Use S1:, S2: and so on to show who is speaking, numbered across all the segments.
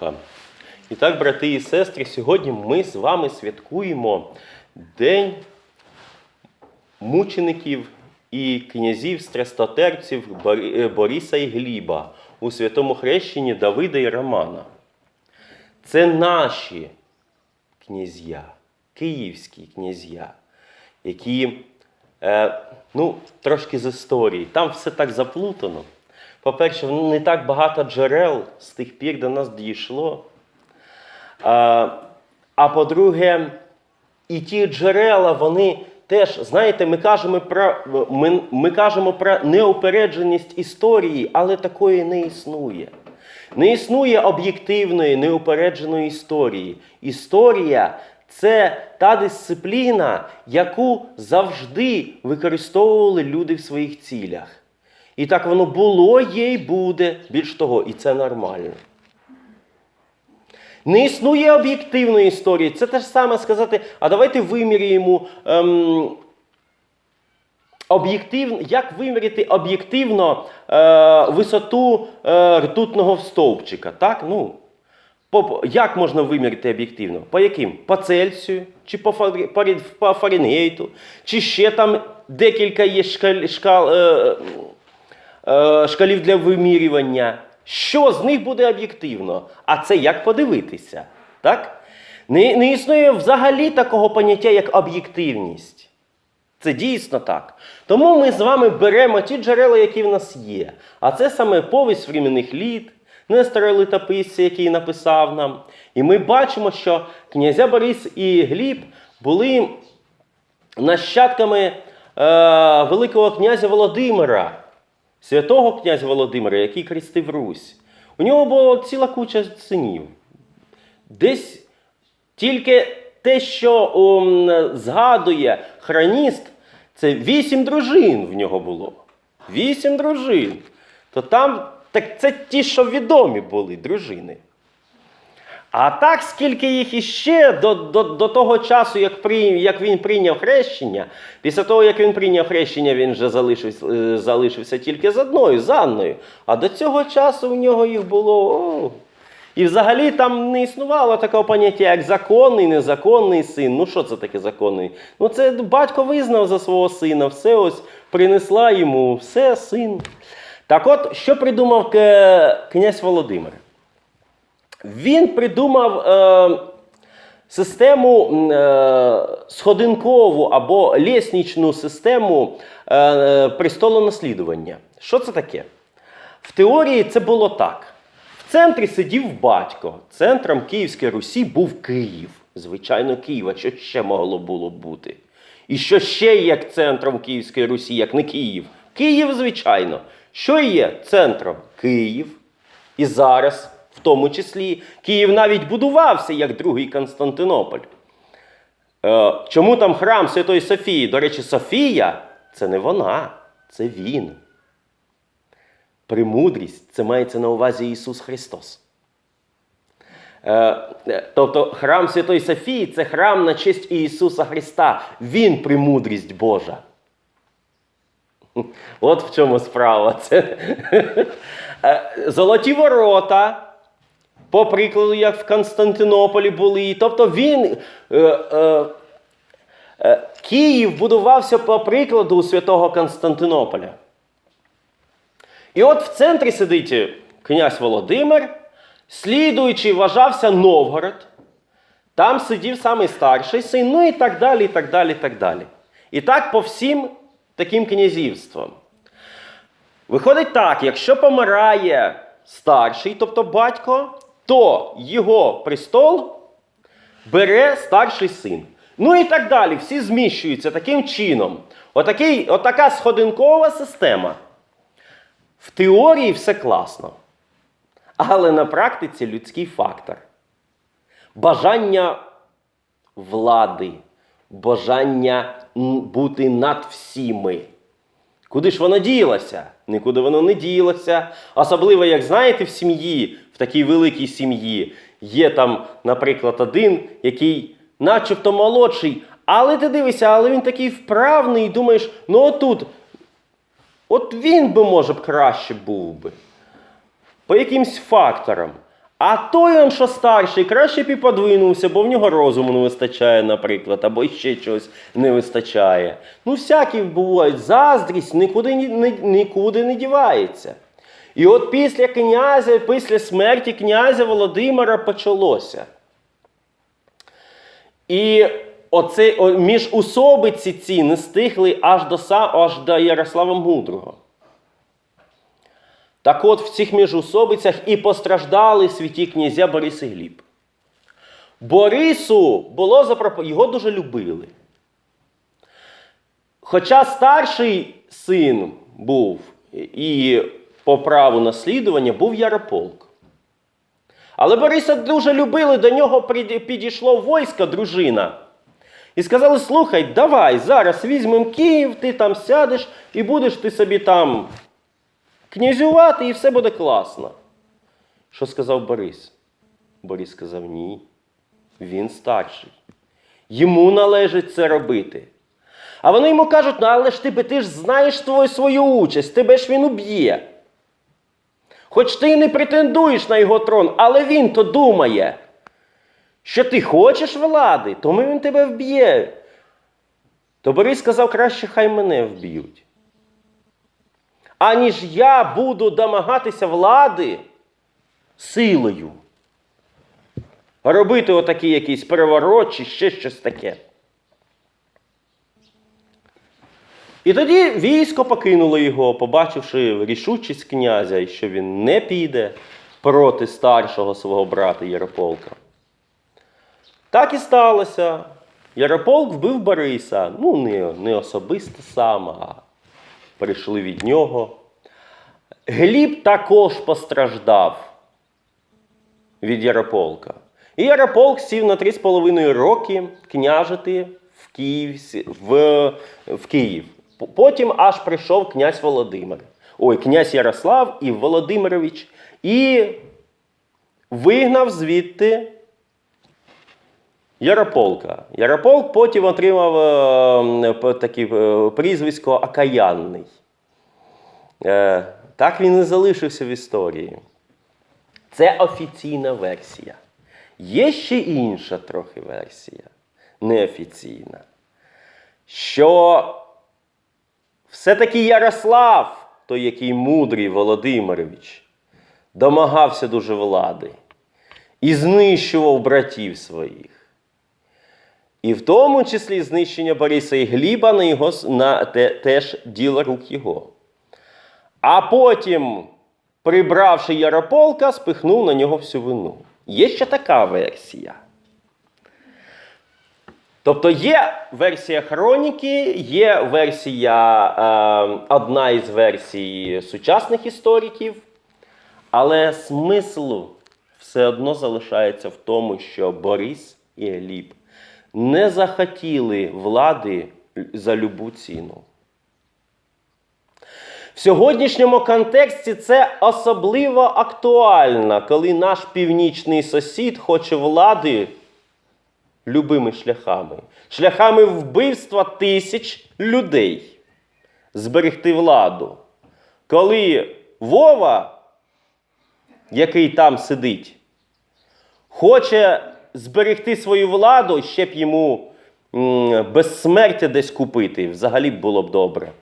S1: Духа. І так, брати і сестри, сьогодні ми з вами святкуємо День мучеників і князів страстотерпців Бор- е, Бориса і Гліба у святому хрещенні Давида і Романа. Це наші князья, київські князья, які, е, ну, трошки з історії. Там все так заплутано. По-перше, не так багато джерел з тих пір до нас дійшло. А, а по-друге, і ті джерела, вони теж, знаєте, ми кажемо про, ми, ми кажемо про неупередженість історії, але такої не існує. Не існує об'єктивної, неупередженої історії. Історія це та дисципліна, яку завжди використовували люди в своїх цілях. І так воно було, є і буде. Більш того, і це нормально. Не існує об'єктивної історії. Це те ж саме сказати, а давайте виміряємо ем, об'єктивно, як виміряти об'єктивно е, висоту е, ртутного стовпчика. Так? Ну, по, як можна виміряти об'єктивно? По яким? По Цельсію, чи по, по, по Фаренгейту, чи ще там декілька є шкал, шкал, е, шкалів для вимірювання. Що з них буде об'єктивно? А це як подивитися? Так? Не, не існує взагалі такого поняття, як об'єктивність. Це дійсно так. Тому ми з вами беремо ті джерела, які в нас є. А це саме повість временних літ, Нестора Литописця, який написав нам. І ми бачимо, що князя Борис і Гліб були нащадками е, Великого князя Володимира, святого князя Володимира, який крестив Русь. У нього була ціла куча синів. Десь тільки те, що ом, згадує хроніст, це вісім дружин в нього було. Вісім дружин. То там так це ті, що відомі були дружини. А так, скільки їх іще до, до, до того часу, як, при, як він прийняв хрещення, після того, як він прийняв хрещення, він вже залишився, е, залишився тільки з одною, з Анною. А до цього часу в нього їх було. О, і взагалі там не існувало такого поняття, як законний, незаконний син. Ну що це таке законний? Ну це батько визнав за свого сина, все ось принесла йому, все син. Так от, що придумав князь Володимир? Він придумав е, систему е, сходинкову або ліснічну систему е, престолонаслідування. Що це таке? В теорії це було так. В центрі сидів батько. Центром Київської Русі був Київ. Звичайно, Києва. Що ще могло було бути? І що ще є центром Київської Русі, як не Київ? Київ, звичайно. Що є центром? Київ. І зараз, тому числі, Київ навіть будувався як другий Константинополь. Е, чому там храм Святої Софії? До речі, Софія це не вона, це він. Премудрість це мається на увазі Ісус Христос. Е, Тобто храм Святої Софії це храм на честь Ісуса Христа. Він премудрість Божа. От в чому справа. Це Е, золоті ворота, по прикладу, як в Константинополі були. Тобто він. е, е, е, Київ будувався по прикладу святого Константинополя. І от в центрі сидить князь Володимир, слідуючи, вважався Новгород. Там сидів самий старший син, ну і так далі, і так далі, і так далі. І так по всім таким князівствам. Виходить так, якщо помирає старший, тобто батько, то його престол бере старший син. Ну і так далі. Всі зміщуються таким чином. Отакий, отака сходинкова система. В теорії все класно. Але на практиці людський фактор. Бажання влади, бажання бути над всіми. Куди ж воно ділося? Нікуди воно не ділося. Особливо, як знаєте, в сім'ї, в такій великій сім'ї, є там, наприклад, один, який начебто молодший, але ти дивишся, але він такий вправний, і думаєш, ну отут, от він би, може б, краще був би. По якимсь факторам. А той он, що старший, краще б і подвинувся, бо в нього розуму не вистачає, наприклад, або ще чогось не вистачає. Ну, всякі бувають, заздрість нікуди, ні- ні- нікуди не дівається. І от після князя, після смерті князя Володимира почалося. І оце, о, між усобиці ці не стихли аж до, аж до Ярослава Мудрого. Так от в цих міжусобицях і постраждали святі князя Борис і Гліб. Борису було запропоновано, його дуже любили. Хоча старший син був і по праву наслідування був Ярополк. Але Бориса дуже любили, до нього підійшло військо, дружина. І сказали: слухай, давай, зараз візьмемо Київ, ти там сядеш і будеш ти собі там князювати, і все буде класно. Що сказав Борис? Борис сказав: ні. Він старший. Йому належить це робити. А вони йому кажуть: ну але ж ти, ти ж знаєш твою свою участь, тебе ж він уб'є. Хоч ти й не претендуєш на його трон, але він то думає, що ти хочеш влади, тому він тебе вб'є. То Борис сказав, краще хай мене вб'ють. Аніж я буду домагатися влади силою. Робити отакий якийсь переворот чи ще щось таке. І тоді військо покинуло його, побачивши рішучість князя, і що він не піде проти старшого свого брата Ярополка. Так і сталося. Ярополк вбив Бориса. Ну, не, не особисто сам, а прийшли від нього. Гліб також постраждав від Ярополка. І Ярополк сів на 3,5 роки княжити в Київ, в, в Київ. Потім аж прийшов князь Володимир. Ой, князь Ярослав і Володимирович. І вигнав звідти Ярополка. Ярополк потім отримав е, таке прізвисько Акаянний. Е, так він і залишився в історії. Це офіційна версія. Є ще інша трохи версія, неофіційна. Що все-таки Ярослав, той, який мудрий Володимирович, домагався дуже влади і знищував братів своїх. І в тому числі знищення Бориса і Гліба на його, на те, теж діло рук його. А потім, прибравши Ярополка, спихнув на нього всю вину. Є ще така версія. Тобто є версія хроніки, є версія, е, одна із версій сучасних істориків, але смисл все одно залишається в тому, що Борис і Гліб не захотіли влади за любу ціну. В сьогоднішньому контексті це особливо актуально, коли наш північний сусід хоче влади любими шляхами, шляхами вбивства тисяч людей, зберегти владу. Коли Вова, який там сидить, хоче зберегти свою владу, ще б йому безсмертя десь купити, взагалі б було б добре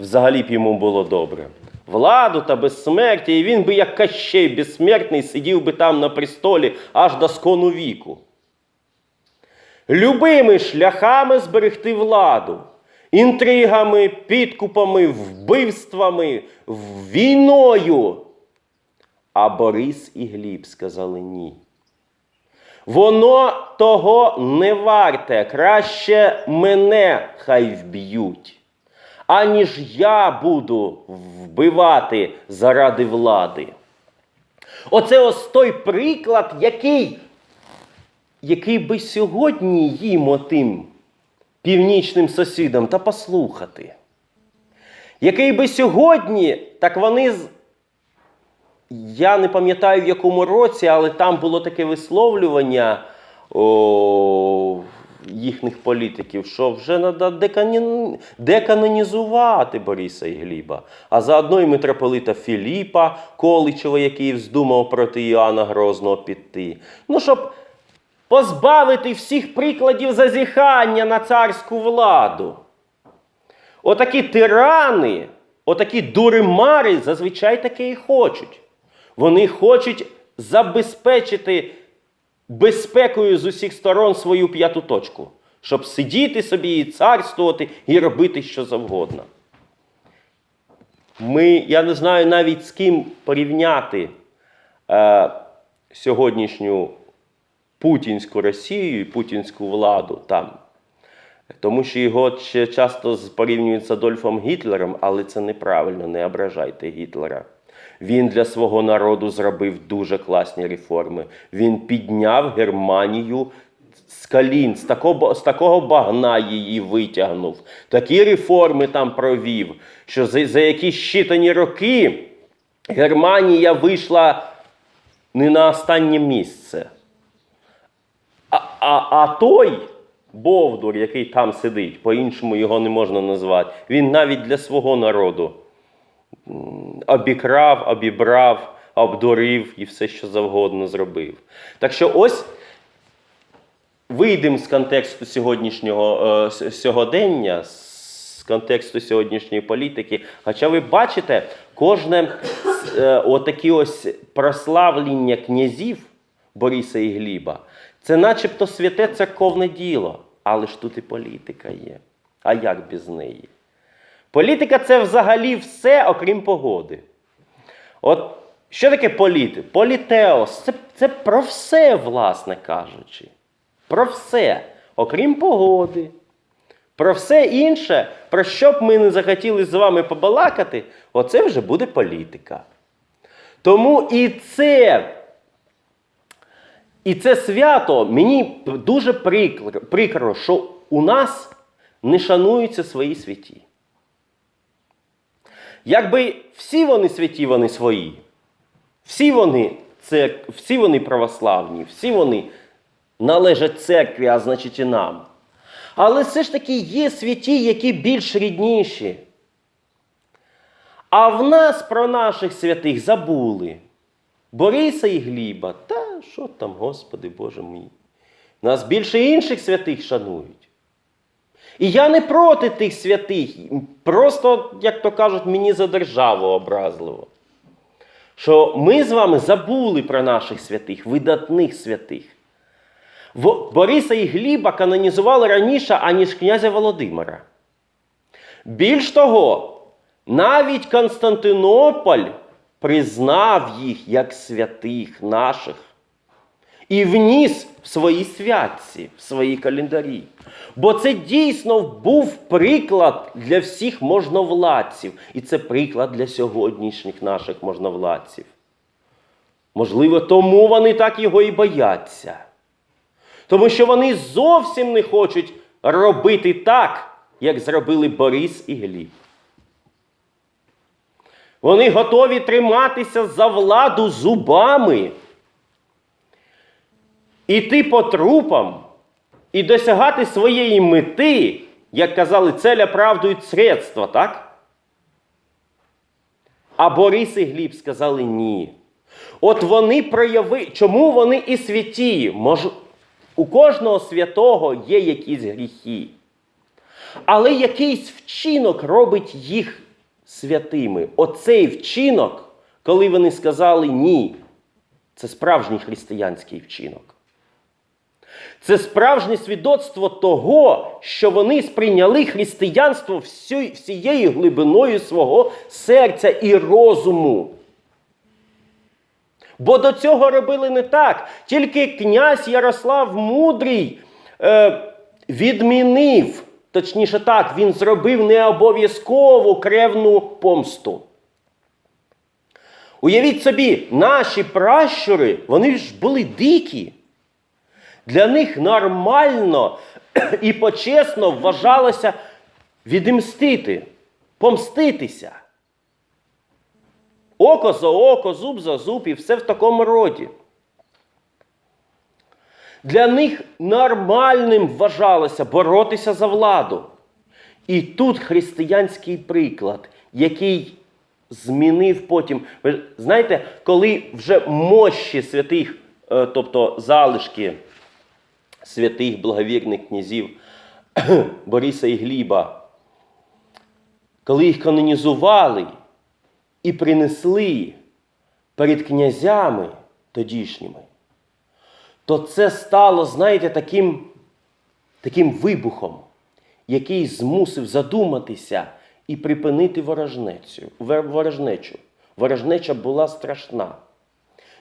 S1: взагалі б йому було добре. Владу та безсмертя, і він би, як Кащей безсмертний, сидів би там на престолі аж до скону віку. Любими шляхами зберегти владу, інтригами, підкупами, вбивствами, війною. А Борис і Гліб сказали ні. Воно того не варте, краще мене хай вб'ють аніж я буду вбивати заради влади. Оце ось той приклад, який, який би сьогодні їм отим північним сусідам та послухати. Який би сьогодні, так вони. Я не пам'ятаю в якому році, але там було таке висловлювання. О, їхніх політиків, що вже треба деканонізувати Бориса і Гліба, а заодно і митрополита Філіпа Количева, який вздумав проти Іоанна Грозного піти. Ну, щоб позбавити всіх прикладів зазіхання на царську владу. Отакі тирани, отакі дуримари зазвичай таке і хочуть. Вони хочуть забезпечити безпекою з усіх сторон свою п'яту точку, щоб сидіти собі і царствувати і робити що завгодно. Ми, я не знаю навіть з ким порівняти е, сьогоднішню путінську Росію і путінську владу там. Тому що його ще часто порівнюють з Адольфом Гітлером, але це неправильно, не ображайте Гітлера. Він для свого народу зробив дуже класні реформи. Він підняв Германію з колін, з такого, з такого багна її витягнув. Такі реформи там провів, що за, за якісь щитані роки Германія вийшла не на останнє місце. А, а, той Бовдур, який там сидить, по-іншому його не можна назвати, він навіть для свого народу обікрав, обібрав, обдурив і все, що завгодно зробив. Так що ось вийдемо з контексту сьогоднішнього е, сьогодення, з контексту сьогоднішньої політики. Хоча ви бачите, кожне е, отакі ось прославлення князів Бориса і Гліба, це начебто святе церковне діло, але ж тут і політика є. А як без неї? Політика це взагалі все, окрім погоди. От що таке політи? Політеос це, це про все, власне кажучи. Про все, окрім погоди. Про все інше, про що б ми не захотіли з вами побалакати, оце вже буде політика. Тому і це, і це свято мені дуже прикро, що у нас не шануються свої святі. Якби всі вони святі, вони свої, всі вони, це, всі вони православні, всі вони належать церкві, а значить і нам. Але все ж таки є святі, які більш рідніші. А в нас про наших святих забули. Бориса і Гліба, та що там, Господи Боже мій. Нас більше інших святих шанують. І я не проти тих святих. Просто, як то кажуть, мені за державу образливо. Що ми з вами забули про наших святих, видатних святих. Бориса і Гліба канонізували раніше, аніж князя Володимира. Більш того, навіть Константинополь признав їх як святих наших і вніс в свої святці, в свої календарі. Бо це дійсно був приклад для всіх можновладців. І це приклад для сьогоднішніх наших можновладців. Можливо, тому вони так його і бояться. Тому що вони зовсім не хочуть робити так, як зробили Борис і Гліб. Вони готові триматися за владу зубами, іти по трупам і досягати своєї мети, як казали, целя правдують средства, так? А Борис і Гліб сказали ні. От вони прояви, чому вони і святі? Мож... У кожного святого є якісь гріхи. Але якийсь вчинок робить їх святими. Оцей вчинок, коли вони сказали ні, це справжній християнський вчинок. Це справжнє свідоцтво того, що вони сприйняли християнство всією глибиною свого серця і розуму. Бо до цього робили не так. Тільки князь Ярослав Мудрий е, відмінив, точніше так, він зробив необов'язкову кревну помсту. Уявіть собі, наші пращури, вони ж були дикі. Для них нормально і почесно вважалося відімстити, помститися. Око за око, зуб за зуб і все в такому роді. Для них нормальним вважалося боротися за владу. І тут християнський приклад, який змінив потім. Ви знаєте, коли вже мощі святих, е, тобто залишки святих благовірних князів Бориса і Гліба, коли їх канонізували і принесли перед князями тодішніми, то це стало, знаєте, таким, таким вибухом, який змусив задуматися і припинити ворожнечу. Ворожнеча була страшна.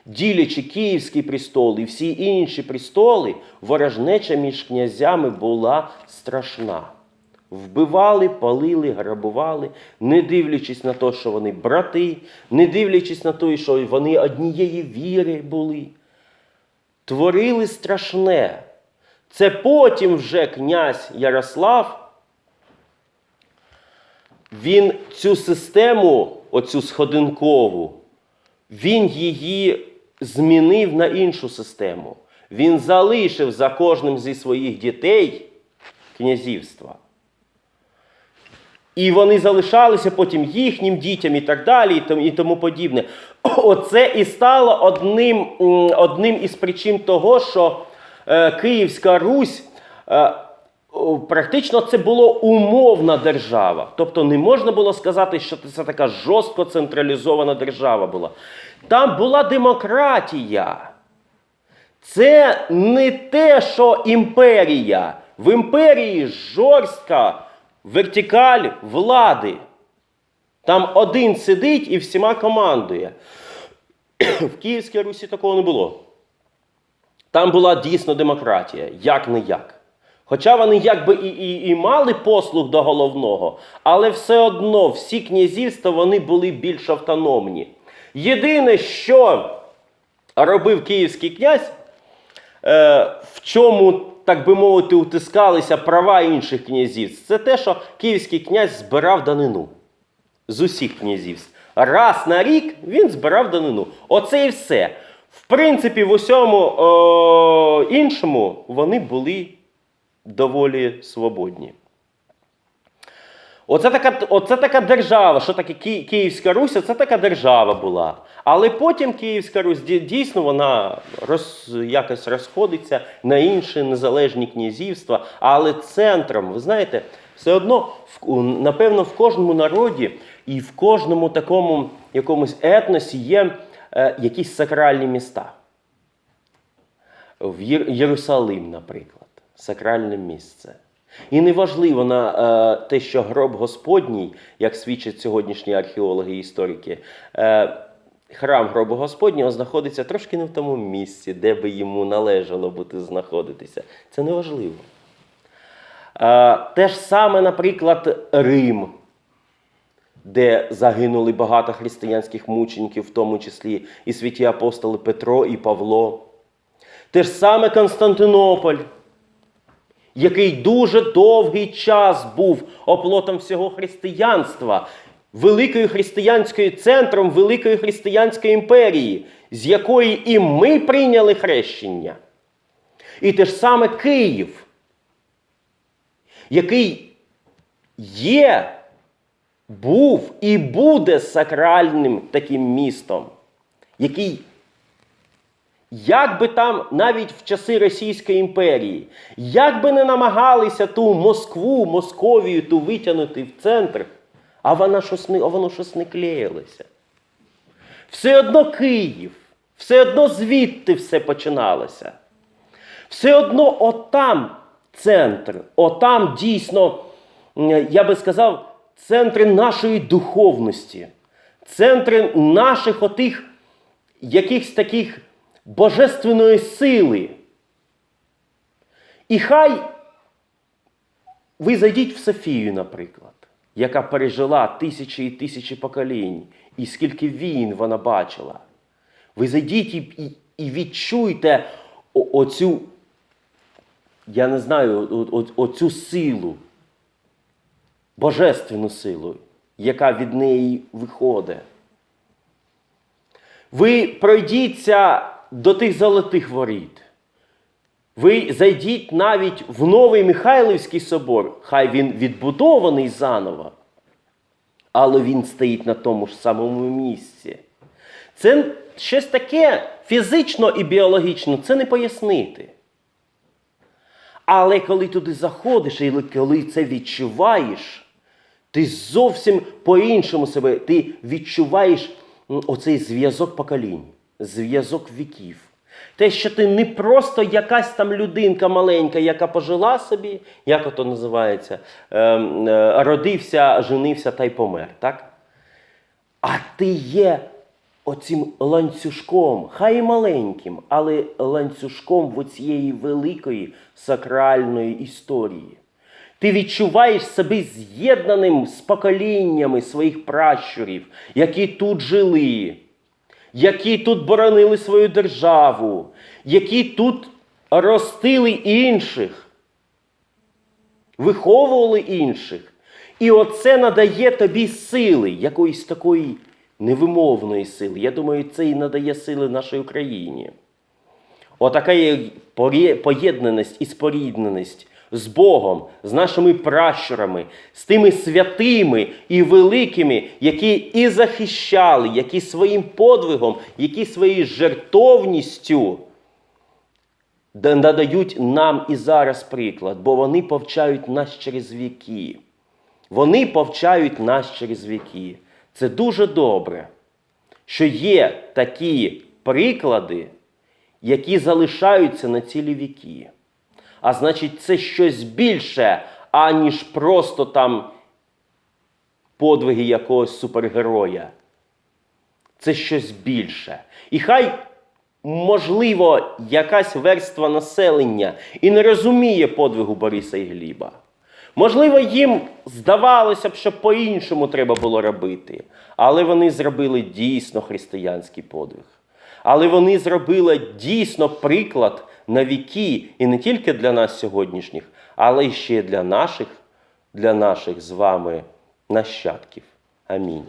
S1: Ділячи Київський престол і всі інші престоли, ворожнеча між князями була страшна. Вбивали, палили, грабували, не дивлячись на те, що вони брати, не дивлячись на те, що вони однієї віри були. Творили страшне. Це потім вже князь Ярослав він цю систему, оцю сходинкову, він її змінив на іншу систему. Він залишив за кожним зі своїх дітей князівства. І вони залишалися потім їхнім дітям і так далі, і тому, подібне. Оце і стало одним, одним із причин того, що е, Київська Русь. Практично це було умовна держава. Тобто не можна було сказати, що це така жорстко централізована держава була. Там була демократія. Це не те, що імперія. В імперії жорстка вертикаль влади. Там один сидить і всіма командує. В Київській Русі такого не було. Там була дійсно демократія, як не як. Хоча вони якби і, і, і мали послуг до головного, але все одно всі князівства вони були більш автономні. Єдине, що робив київський князь, е, в чому, так би мовити, утискалися права інших князівств, це те, що київський князь збирав данину з усіх князівств. Раз на рік він збирав данину. Оце і все. В принципі, в усьому о, іншому вони були доволі свободні. Оце така, оце така держава, що таке Ки- Київська Русь, це така держава була. Але потім Київська Русь дійсно вона роз, якось розходиться на інші незалежні князівства. Але центром, ви знаєте, все одно, в- напевно, в кожному народі і в кожному такому якомусь етносі є е, якісь сакральні міста. В Єр- Єрусалим, наприклад, сакральне місце. І неважливо на е, те, що гроб Господній, як свідчать сьогоднішні археологи і історики, е, храм гробу Господнього знаходиться трошки не в тому місці, де би йому належало бути знаходитися. Це неважливо. Е, те ж саме, наприклад, Рим, де загинули багато християнських мучеників, в тому числі і святі апостоли Петро і Павло. Те ж саме Константинополь, який дуже довгий час був оплотом всього християнства, великою християнською центром Великої християнської імперії, з якої і ми прийняли хрещення. І те ж саме Київ, який є, був і буде сакральним таким містом, який як би там навіть в часи Російської імперії, як би не намагалися ту Москву, Московію ту витягнути в центр, а вона щось не, а воно щось не клеїлося. Все одно Київ, все одно звідти все починалося. Все одно отам центр, отам дійсно, я би сказав, центри нашої духовності, центри наших отих якихось таких божественної сили. І хай ви зайдіть в Софію, наприклад, яка пережила тисячі і тисячі поколінь, і скільки війн вона бачила. Ви зайдіть і, і, відчуйте оцю, я не знаю, о- о- оцю силу, божественну силу, яка від неї виходить. Ви пройдіться до тих золотих воріт. Ви зайдіть навіть в новий Михайлівський собор, хай він відбудований заново, але він стоїть на тому ж самому місці. Це щось таке фізично і біологічно, це не пояснити. Але коли туди заходиш, і коли це відчуваєш, ти зовсім по-іншому себе, ти відчуваєш оцей зв'язок поколінь, зв'язок віків. Те, що ти не просто якась там людинка маленька, яка пожила собі, як ото називається, ем, е, родився, женився та й помер. Так? А ти є оцим ланцюжком, хай маленьким, але ланцюжком в оцієї великої сакральної історії. Ти відчуваєш себе з'єднаним з поколіннями своїх пращурів, які тут жили, які тут боронили свою державу, які тут ростили інших виховували інших. І оце надає тобі сили, якоїсь такої невимовної сили. Я думаю, це і надає сили нашій Україні. Отака є поєднаність і спорідненість з Богом, з нашими пращурами, з тими святими і великими, які і захищали, які своїм подвигом, які своєю жертовністю надають нам і зараз приклад, бо вони повчають нас через віки. Вони повчають нас через віки. Це дуже добре, що є такі приклади, які залишаються на цілі віки. А значить, це щось більше, аніж просто там подвиги якогось супергероя. Це щось більше. І хай, можливо, якась верства населення і не розуміє подвигу Бориса і Гліба. Можливо, їм здавалося б, що по-іншому треба було робити, але вони зробили дійсно християнський подвиг. Але вони зробили дійсно приклад на віки, і не тільки для нас сьогоднішніх, але й ще для наших, для наших з вами нащадків. Амінь.